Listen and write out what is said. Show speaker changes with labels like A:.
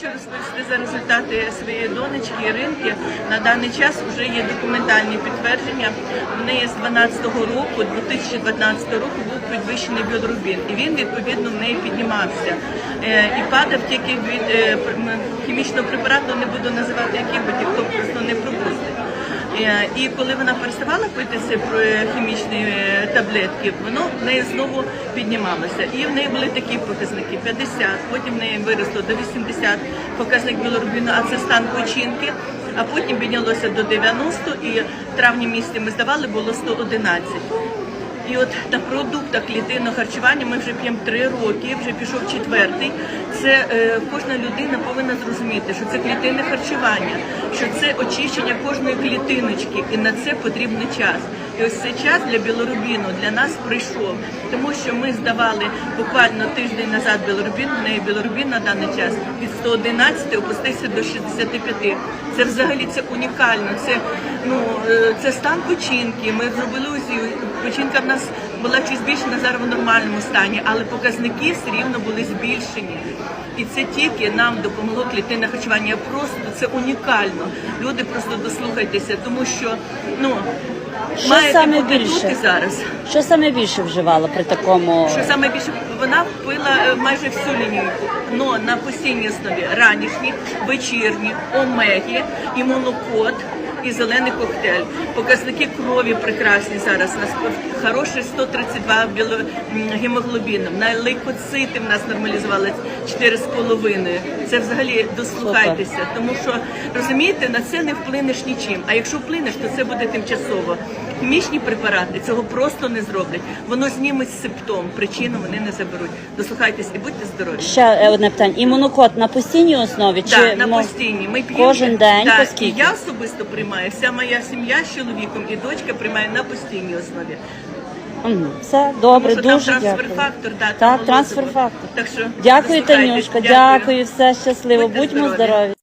A: хочу розповісти за результати своєї донечки Іринки. На даний час вже є документальні підтвердження. В неї з 12-го року, 2012 року, був підвищений біодрубін, і він відповідно в неї піднімався. Е, І падав тільки від е, хімічного препарату, не буду називати який, бо ніхто просто не пропустить. Е, І коли вона переставала пити ці про- хімічні е, таблетки, воно в неї знову піднімалося. І в неї були такі показники 50, потім в неї виросло до 80 показник білорубіну, а це стан печінки. А потім піднялося до 90 і в травні місяці ми здавали, було 111. І от на продуктах клітинного харчування ми вже п'ємо три роки, вже пішов четвертий. Це е, кожна людина повинна зрозуміти, що це клітинне харчування, що це очищення кожної клітиночки, і на це потрібний час. І ось цей час для білорубіну для нас прийшов, тому що ми здавали буквально тиждень назад білорубін, в неї білорубін на даний час від 111 опустився до 65. Це взагалі це унікально. Це ну е, це стан печінки. Ми зробили УЗІ. Печінка в нас була чуть збільшена зараз в нормальному стані, але показники все рівно були збільшені. І це тільки нам допомогло клітинне харчування. Просто це унікально. Люди просто дослухайтеся, тому що ну
B: Що
A: маєте
B: саме більше?
A: зараз.
B: Що саме більше вживала при такому?
A: Що саме більше вона впила е, майже всю лінійку, але на постійній основі ранішні, вечірні, омеги, імунокод і зелений коктейль. Показники крові прекрасні зараз. У нас хороший 132 біло... гемоглобіном. На лейкоцити в нас нормалізували 4,5. Це взагалі дослухайтеся, тому що розумієте, на це не вплинеш нічим. А якщо вплинеш, то це буде тимчасово. Хімічні препарати цього просто не зроблять. Воно зніме симптом, причину вони не заберуть. Дослухайтесь і будьте здорові.
B: Ще е, одне питання. Імунокод на постійній основі чи
A: на
B: мо-
A: постійні. Ми п'ємо
B: кожен день по
A: і я особисто приймаю. Вся моя сім'я з чоловіком і дочка приймає на постійній основі.
B: Мгм. Все добре,
A: Тому що
B: дуже
A: там
B: дякую.
A: трансфер-фактор, да,
B: Так,
A: там
B: трансфер
A: молозиво.
B: фактор.
A: Так що
B: Дякую,
A: дослухайтесь.
B: Танюшка, дякую, все щасливо.
A: Будьте
B: Будьмо
A: здорові.
B: здорові.